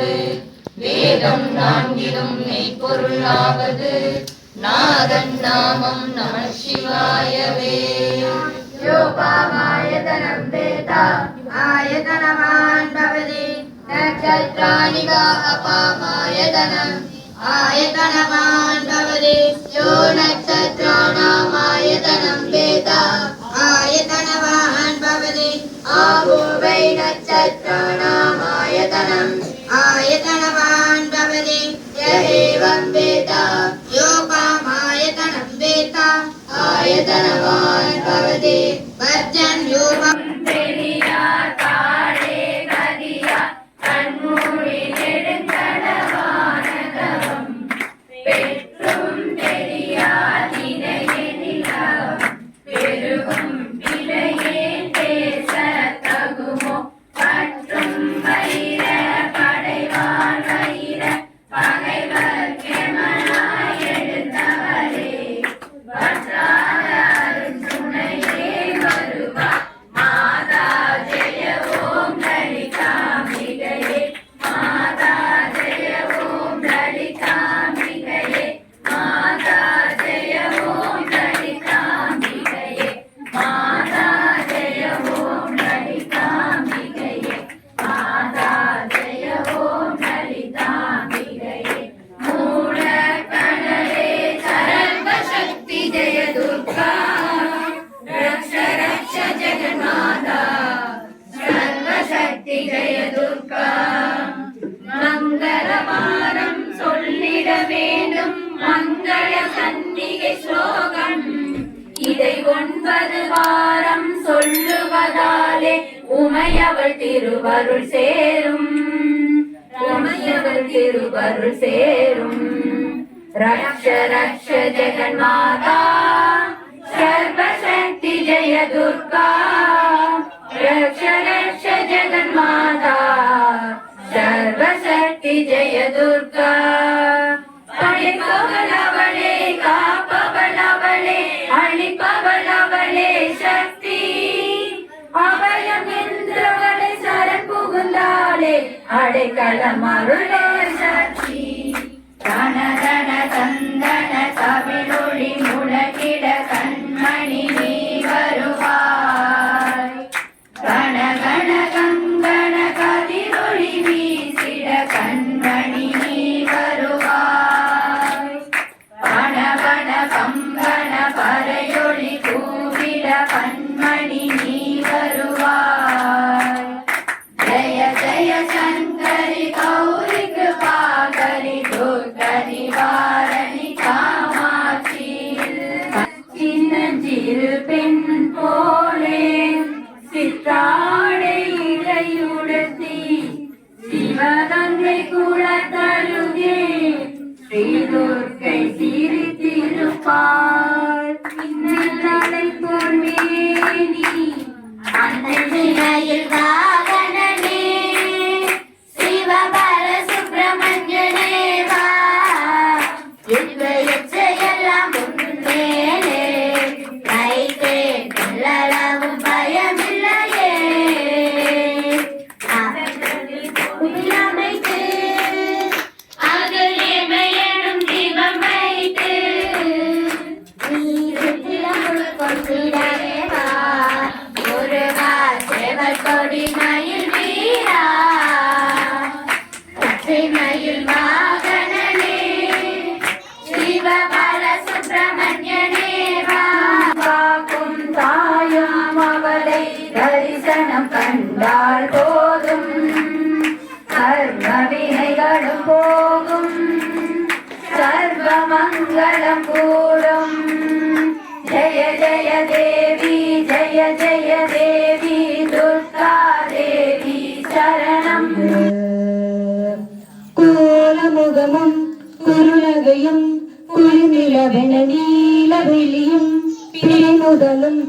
ஆவது வேதம் நான்கிலும் மெய்ப்பொருளாவது. நாதன் நாமம் நம சிவாயவே. யோபாமாயதனம் வேதா ஆயதனமான் பவதி நட்சத்திராணிகா அபாமாயதனம் ஆயதனமான் பவதி யோ நட்சத்திராணாமாயதனம் வேதா ஆயதனவான் பவதி ஆபூவை நட்சத்திராணாமாயதனம். आयतनवान् भवति य एवं वेद योपामायतनं वेद आयतनवान् भवति वर्जन् சக்தி ஜெய துர்கா மங்களமாரம் சொல்லிட வேண்டும். மங்கள சன்னிகை ஸ்லோகம். இதை ஒன்பது வாரம் சொல்லுவதாலே உமையவள் திருவருள் சேரும். உமையவள் திருவருள் சேரும். ரக்ஷ ரக்ஷ ஜெகன்மாதா. சர்வசக்தி ஜெய துர்கா ரக்ஷ जगन्माता सर्वशक्ति जय दुर्गा படைப்பவளவளே காப்பவளவளே அழிப்பவளவளே சக்தி அபயம் என்றவளை சரண் புகுந்தாளே அடைக்கலம் அருளே சக்தி கனகன சந்தன கவிழொளி முழக்கிட கண்மணி சிரித்திருப்பாள் இன்னலை பொன்மேனி அன்னை பச்சை மயில் வாகனனே சிவபால சுப்பிரமணியனே வா காக்கும் தாயும் அவளை தரிசனம் கண்டால் போதும் சர்வ வினைகளும் போகும் சர்வ மங்களம் கூடும் ஜெய ஜெய தேவி நீல வெளியும் பிறைமுதலும்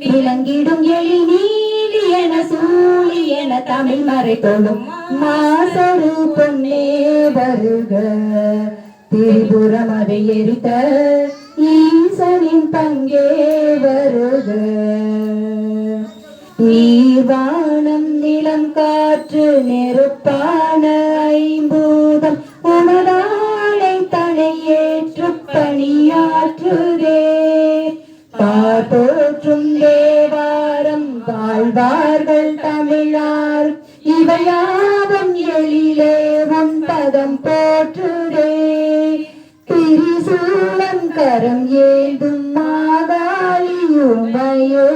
விளங்கிடும் எழி நீலி என சூழி என தமிழ் மறை மாசரு பொன்னே வருக. திரிபுரம் அதை எரித்த ஈசனின் பங்கே வருக. நீர்வானம் நிலம் காற்று நெருப்பான ஐம்பூதம் ஏந்தும் மாதாளியுமையே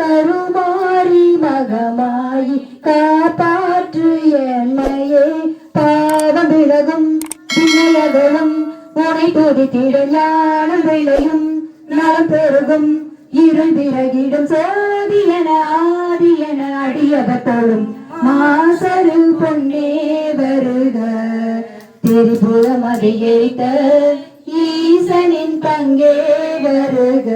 கருமாறி மகமாயி காப்பாற்று என்மையே பாவம் விலகும் வினையகலும் உனை துதித்திட ஞானம் விளையும் நலம் பெருகும் இருள் விறகிடும் சோதி என ஆதி என அடியவத்தோடும் மாசரு பொன்னே வருக திரிபுரம் அதிகரித்த அரசனின் பங்கே வருக.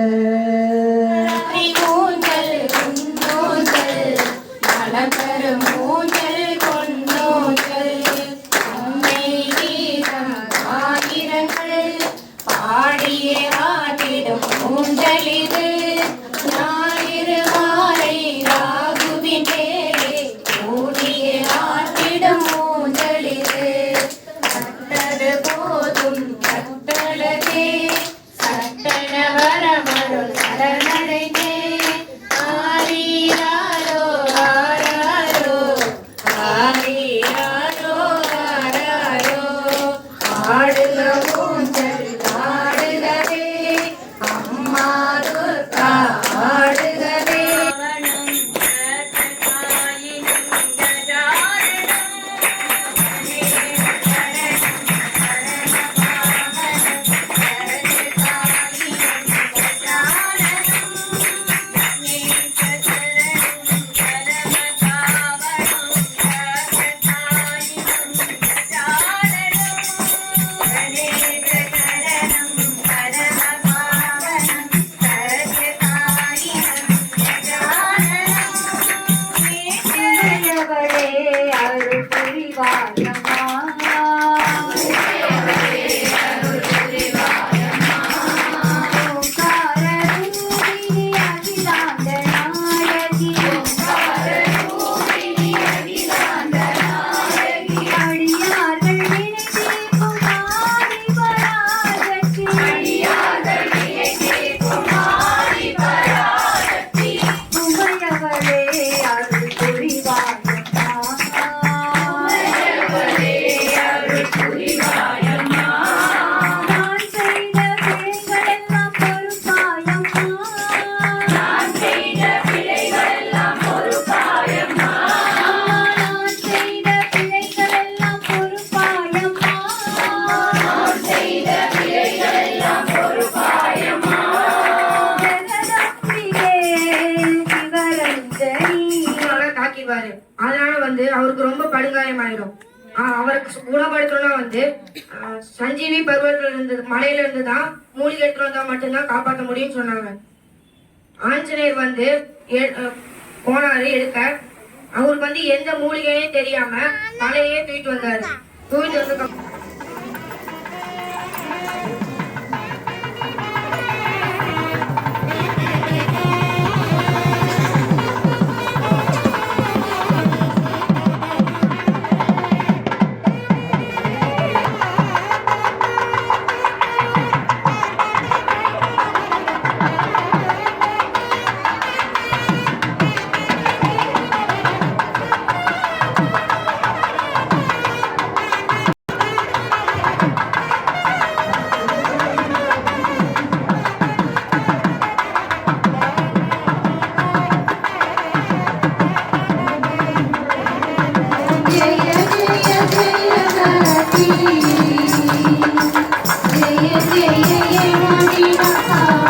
குணப்படுத்தணும்னா சஞ்சீவி பருவத்துல இருந்து மலையில இருந்து தான் மூலிகை எடுத்து வந்தா மட்டும்தான் காப்பாற்ற முடியும்னு சொன்னாங்க. ஆஞ்சநேயர் வந்து எ- போனாரு எடுக்க அவருக்கு வந்து எந்த மூலிகையும் தெரியாம மலையே தூக்கிட்டு வந்தாரு. தூக்கிட்டு வந்து 감사합니다.